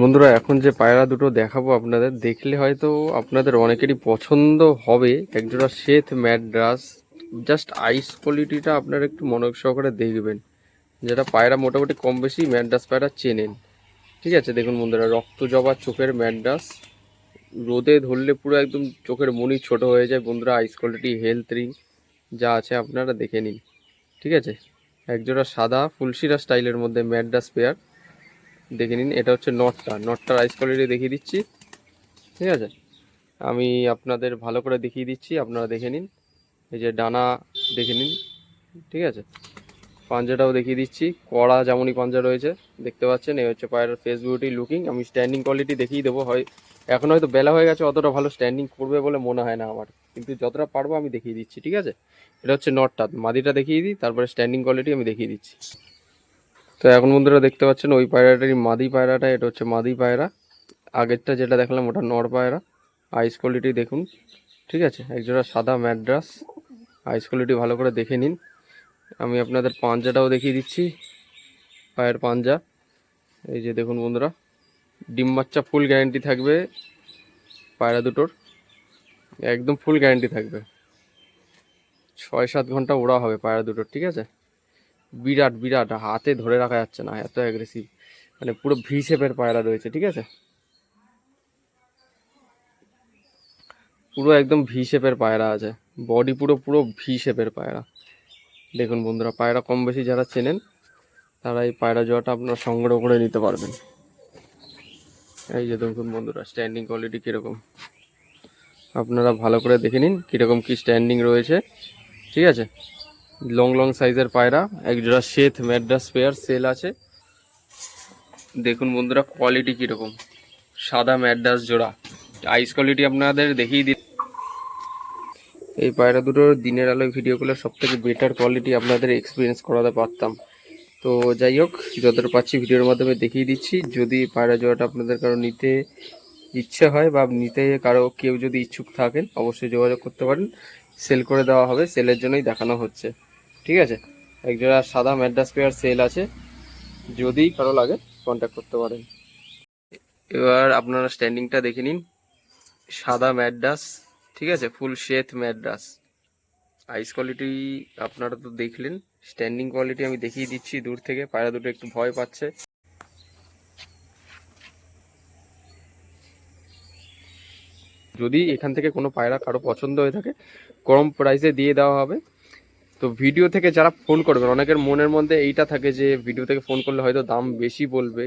বন্ধুরা, এখন যে পায়রা দুটো দেখাবো আপনাদের, দেখলে হয়তো আপনাদের অনেকেরই পছন্দ হবে। একজোড়া শ্বেত ম্যাড্রাস জাস্ট আইস কোয়ালিটিটা আপনারা একটু মনোযোগ সহকারে দেখবেন। যেটা পায়রা মোটামুটি কম বেশি ম্যাড্রাস পায়রা চেনেন। ঠিক আছে, দেখুন বন্ধুরা, রক্ত জবা চোখের ম্যাড্রাস। রোদে ধরলে পুরো একদম চোখের মনি ছোট হয়ে যায়। বন্ধুরা আইস কোয়ালিটি হেলথ রিং যা আছে আপনারা দেখে নিন। ঠিক আছে, একজোড়া সাদা, ফুলশিরা স্টাইলের মধ্যে ম্যাড্রাস পেয়ার দেখে নিন, এটা হচ্ছে নটটা। নটটার আইস কোয়ালিটি দেখিয়ে দিচ্ছি। ঠিক আছে? আমি আপনাদের ভালো করে দেখিয়ে দিচ্ছি, আপনারা দেখে নিন। এই যে ডানা দেখে নিন। ঠিক আছে? পাঞ্জাটাও দেখিয়ে দিচ্ছি। কড়া যেমনই পাঞ্জা রয়েছে, দেখতে পাচ্ছেন? এই হচ্ছে পায়ের ফেস বিউটি লুকিং আমি স্ট্যান্ডিং কোয়ালিটি দেখিয়ে দেবো। হয়, এখন হয়তো বেলা হয়ে গেছে, অতটা ভালো স্ট্যান্ডিং করবে বলে মনে হয় না আমার। কিন্তু যতটা পারব আমি দেখিয়ে দিচ্ছি। ঠিক আছে? এটা হচ্ছে নটটা। মাদিটা দেখিয়ে দিই, তারপরে স্ট্যান্ডিং কোয়ালিটি আমি দেখিয়ে দিচ্ছি। তো এখন বন্ধুরা দেখতে পাচ্ছেন ওই পায়রাটারই মাদি পায়রাটা, এটা হচ্ছে মাদি পায়রা। আগেরটা যেটা দেখলাম, ওটা নর পায়রা। আইস কোয়ালিটি দেখুন, ঠিক আছে? একজোড়া সাদা ম্যাড্রাস। আইস কোয়ালিটি ভালো করে দেখে নিন। আমি আপনাদের পাঞ্জাটাও দেখিয়ে দিচ্ছি, পায়ের পাঞ্জা। এই যে দেখুন বন্ধুরা, ডিম বাচ্চা ফুল গ্যারেন্টি থাকবে পায়রা দুটোর। একদম ফুল গ্যারেন্টি থাকবে। ছয় সাত ঘণ্টা ওড়া হবে পায়রা দুটোর, ঠিক আছে? বিরাট বিরাট, হাতে ধরে রাখা যাচ্ছে না, এত অ্যাগ্রেসিভ মানে পুরো ভি শেপের পায়রা রয়েছে, ঠিক আছে? পুরো একদম ভি শেপের পায়রা আছে। বডি পুরো পুরো ভি শেপের পায়রা। দেখুন বন্ধুরা, পায়রা কম বেশি যারা চেনেন, তারা এই পায়রা জোয়াটা আপনারা সংগ্রহ করে নিতে পারবেন। এই যে দেখুন বন্ধুরা স্ট্যান্ডিং কোয়ালিটি কীরকম। আপনারা ভালো করে দেখে নিন কীরকম কী স্ট্যান্ডিং রয়েছে, ঠিক আছে? লং লং সাইজের পায়রা, এক জোড়া শ্বেত ম্যাড্রাস পেয়ার, সেল আছে। দেখুন বন্ধুরা কোয়ালিটি কীরকম। সাদা ম্যাড্রাস জোড়া। আইস কোয়ালিটি আপনাদের দেখিয়ে দিই। এই পায়রা দুটোর দিনের আলোয় ভিডিও করলে সব থেকে বেটার কোয়ালিটি আপনাদের এক্সপিরিয়েন্স করাতে পারতাম। তো যাই হোক, যতটা পাচ্ছি ভিডিওর মাধ্যমে দেখিয়ে দিচ্ছি। যদি পায়রা জোড়াটা আপনাদের কারও নিতে ইচ্ছে হয় বা নিতে কারও কেউ যদি ইচ্ছুক থাকেন, অবশ্যই যোগাযোগ করতে পারেন। সেল করে দেওয়া হবে সেলের জন্যই দেখানো হচ্ছে। ঠিক আছে? একজোড়া সাদা ম্যাড্রাস পেয়ার সেল আছে। যদি কারও লাগে কন্ট্যাক্ট করতে পারেন। এবার আপনারা স্ট্যান্ডিংটা দেখে নিন। সাদা ম্যাড্রাস ঠিক আছে? ফুল শেথ ম্যাড্রাস আইস কোয়ালিটি আপনারা তো দেখলেন। স্ট্যান্ডিং কোয়ালিটি আমি দেখিয়ে দিচ্ছি দূর থেকে। পায়রা দুটো একটু ভয় পাচ্ছে। যদি এখান থেকে কোনো পায়রা কারও পছন্দ হয়ে থাকে, কম প্রাইসে দিয়ে দেওয়া হবে। তো ভিডিও থেকে যারা ফোন করবেন, অনেকের মনের মধ্যে এইটা থাকে যে ভিডিও থেকে ফোন করলে হয়তো দাম বেশি বলবে।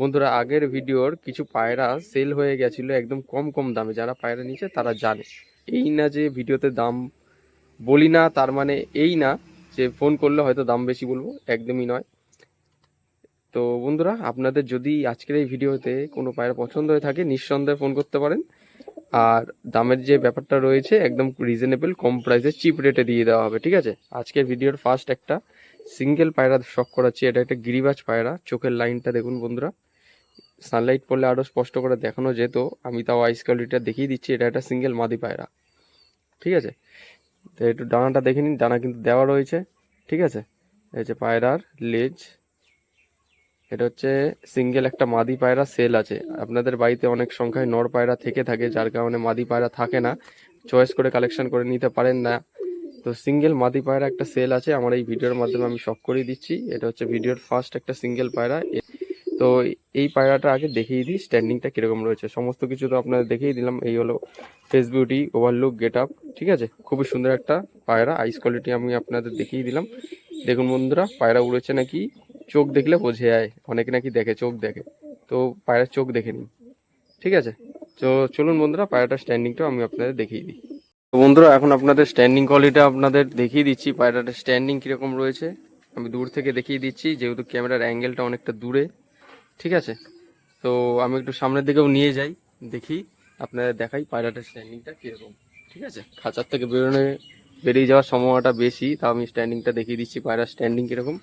বন্ধুরা, আগের ভিডিওর কিছু পায়রা সেল হয়ে গেছিল একদম কম কম দামে। যারা পায়রা নিচ্ছে তারা জানে। এই না যে ভিডিওতে দাম বলি না, তার মানে এই না যে ফোন করলে হয়তো দাম বেশি বলব, একদমই নয়। তো বন্ধুরা, আপনাদের যদি আজকের এই ভিডিওতে কোনো পায়রা পছন্দ হয়ে থাকে, নিঃসন্দেহে ফোন করতে পারেন। আর দামের যে ব্যাপারটা রয়েছে, একদম রিজনেবল কম প্রাইসে চিপ রেটে দিয়ে দেওয়া হবে, ঠিক আছে? আজকের ভিডিওর ফার্স্ট একটা সিঙ্গেল পায়রা শখ করাচ্ছি, এটা একটা গিরিবাজ পায়রা, চোখের লাইনটা দেখুন বন্ধুরা। সানলাইট পড়লে আরও স্পষ্ট করে দেখানো যেত, আমি তাও আইস কোয়ালিটিটা দেখিয়ে দিচ্ছি, এটা একটা সিঙ্গেল মাদি পায়রা, ঠিক আছে? তো একটু ডানাটা দেখে নিন, ডানা কিন্তু দেওয়া রয়েছে, ঠিক আছে? এই যে পায়রার লেজ এটা হচ্ছে সিঙ্গেল একটা মাদি পায়রা সেল আছে। আপনাদের বাড়িতে অনেক সংখ্যায় নর পায়রা থেকে থাকে, যার কারণে মাদি পায়রা থাকে না। চয়েস করে কালেকশন করে নিতে পারেন না। তো সিঙ্গেল মাদি পায়রা একটা সেল আছে, আমার এই ভিডিওর মাধ্যমে আমি শখ করিয়ে দিচ্ছি। এটা হচ্ছে ভিডিওর ফার্স্ট একটা সিঙ্গেল পায়রা। তো এই পায়রাটা আগে দেখিয়ে দিই স্ট্যান্ডিংটা কীরকম রয়েছে। সমস্ত কিছু তো আপনাদের দেখিয়ে দিলাম। এই হলো face beauty overlook get up ঠিক আছে? খুবই সুন্দর একটা পায়রা। আইস কোয়ালিটি আমি আপনাদের দেখিয়ে দিলাম। দেখুন বন্ধুরা, পায়রা উড়েছে নাকি? চোখ দেখলে বোঝে যায় অনেকে নাকি দেখে, চোখ দেখে। তো পায়রার চোখ দেখে নিন। ঠিক আছে? তো চলুন বন্ধুরা পায়রাটার স্ট্যান্ডিংটাও আমি আপনাদের দেখিয়ে দিই। তো বন্ধুরা, এখন আপনাদের স্ট্যান্ডিং কোয়ালিটি আপনাদের দেখিয়ে দিচ্ছি। পায়রাটার স্ট্যান্ডিং কীরকম রয়েছে, আমি দূর থেকে দেখিয়ে দিচ্ছি। যেহেতু ক্যামেরার অ্যাঙ্গেলটা অনেকটা দূরে। ঠিক আছে? তো আমি একটু সামনের দিকেও নিয়ে যাই, দেখি আপনাদের দেখাই পায়রাটার স্ট্যান্ডিংটা কীরকম। ঠিক আছে? খাঁচার থেকে বেরোনে, বেরিয়ে যাওয়ার সম্ভাবনাটা বেশি, তাও আমি স্ট্যান্ডিংটা দেখিয়ে দিচ্ছি। পায়রার স্ট্যান্ডিং কীরকম?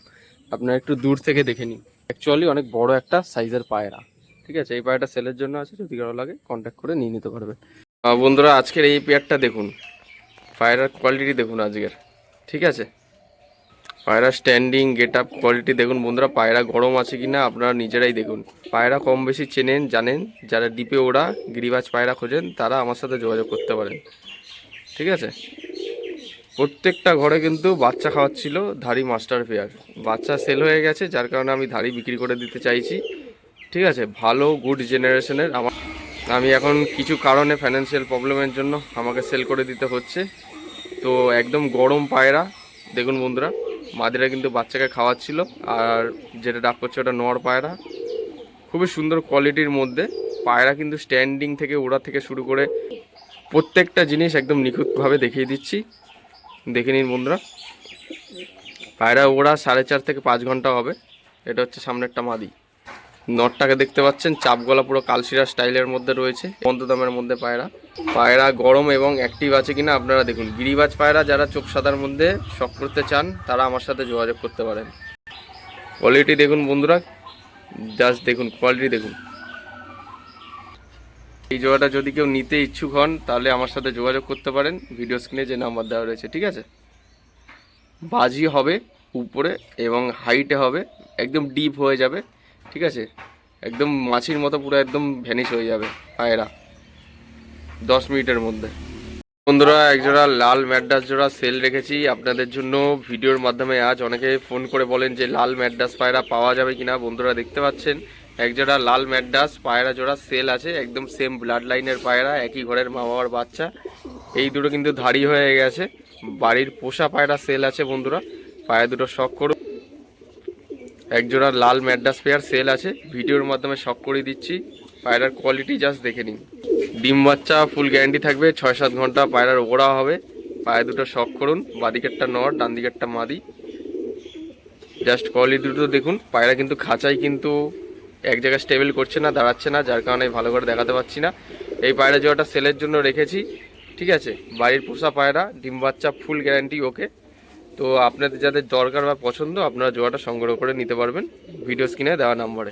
আপনারা একটু দূর থেকে দেখে নিন। অ্যাকচুয়ালি অনেক বড় একটা সাইজের পায়রা। ঠিক আছে? এই পায়রাটা সেলের জন্য আছে। যদি কারও লাগে কন্ট্যাক্ট করে নিয়ে নিতে পারবেন। বন্ধুরা, আজকের এই পেয়ারটা দেখুন। পায়রার কোয়ালিটি দেখুন আজকের। ঠিক আছে? পায়রা স্ট্যান্ডিং গেট আপ কোয়ালিটি দেখুন। বন্ধুরা, পায়রা গরম আছে কি না আপনারা নিজেরাই দেখুন। পায়রা কম বেশি চেনেন, জানেন। যারা ডিপে ওরা গিরিবাজ পায়রা খোঁজেন, তারা আমার সাথে যোগাযোগ করতে পারেন। ঠিক আছে? প্রত্যেকটা ঘরে কিন্তু বাচ্চা খাওয়াচ্ছিল ধাড়ি মাস্টার পেয়ার। বাচ্চা সেল হয়ে গেছে, যার কারণে আমি ধাড়ি বিক্রি করে দিতে চাইছি। ঠিক আছে, ভালো গুড জেনারেশনের আমার আমি এখন কিছু কারণে ফাইন্যান্সিয়াল প্রবলেমের জন্য আমাকে সেল করে দিতে হচ্ছে। তো একদম গরম পায়রা। দেখুন বন্ধুরা, মাদিরা কিন্তু বাচ্চাকে খাওয়াচ্ছিল। আর যেটা ডাক করছে ওটা নর পায়রা। খুবই সুন্দর কোয়ালিটির মধ্যে। পায়রা কিন্তু স্ট্যান্ডিং থেকে, ওড়া থেকে শুরু করে প্রত্যেকটা জিনিস একদম নিখুঁতভাবে দেখিয়ে দিচ্ছি। দেখে নিন বন্ধুরা। পায়রা ওড়া সাড়ে চার থেকে পাঁচ ঘণ্টা হবে। এটা হচ্ছে সামনেরটা মাদি। নটটাকে দেখতে পাচ্ছেন, চাপ গলা পুরো কালশিরা স্টাইলের মধ্যে রয়েছে বন্ধ দামের মধ্যে পায়রা। পায়রা গরম এবং অ্যাক্টিভ আছে কিনা আপনারা দেখুন। গিরিবাজ পায়রা যারা চোখ সাদার মধ্যে শখ করতে চান, তারা আমার সাথে যোগাযোগ করতে পারেন। কোয়ালিটি দেখুন বন্ধুরা। জাস্ট দেখুন কোয়ালিটি দেখুন। এই জোড়াটা যদি কেউ নিতে ইচ্ছুক হন, তাহলে আমার সাথে যোগাযোগ করতে পারেন। ভিডিও স্ক্রিনে যে নাম্বার দেওয়া রয়েছে, ঠিক আছে? বাজি হবে উপরে এবং হাইটে হবে, একদম ডিপ হয়ে যাবে, ঠিক আছে? একদম মাছির মতো পুরো একদম ভ্যানিশ হয়ে যাবে পায়রা, দশ মিনিটের মধ্যে। বন্ধুরা একজোড়া লাল ম্যাড্রাস জোড়া সেল রেখেছি। আপনাদের জন্য ভিডিওর মাধ্যমে আজ অনেকে ফোন করে বলেন যে, লাল ম্যাড্রাস পায়রা পাওয়া যাবে কিনা? বন্ধুরা দেখতে পাচ্ছেন একজোড়া লাল ম্যাডাস পায়রা জোড়া, সেল আছে, একদম সেম ব্লাড লাইনের পায়রা, একই ঘরের মা বাবার বাচ্চা। এই দুটো কিন্তু ধাড়ি হয়ে গেছে। বাড়ির পোষা পায়রা সেল আছে বন্ধুরা, পায়রা দুটো শখ করুন। একজোড়া লাল ম্যাড্রাস পেয়ার সেল আছে, ভিডিওর মাধ্যমে শখ করে দিচ্ছি, পায়রার কোয়ালিটি জাস্ট দেখে নিন। ডিম বাচ্চা ফুল গ্যারান্টি থাকবে, ছয় সাত ঘণ্টা পায়রার ওড়া হবে। পায়ে দুটো শখ করুন, বাদিকেরটা নর ডান দিকেরটা মাদি। জাস্ট কোয়ালিটি দুটো দেখুন, পায়রা কিন্তু খাঁচাই কিন্তু এক জায়গায় স্টেবল করছে না, দাঁড়াচ্ছে না, যার কারণে ভালো করে দেখাতে পাচ্ছি না। এই পায়রা জোড়াটা সেলের জন্য রেখেছি, ঠিক আছে? বাড়ির পোষা পায়রা, ডিম বাচ্চা ফুল গ্যারান্টি ওকে। তো আপনাদের যাদের দরকার বা পছন্দ, আপনারা জোয়াটা সংগ্রহ করে নিতে পারবেন ভিডিও স্ক্রিনে দেওয়া নাম্বারে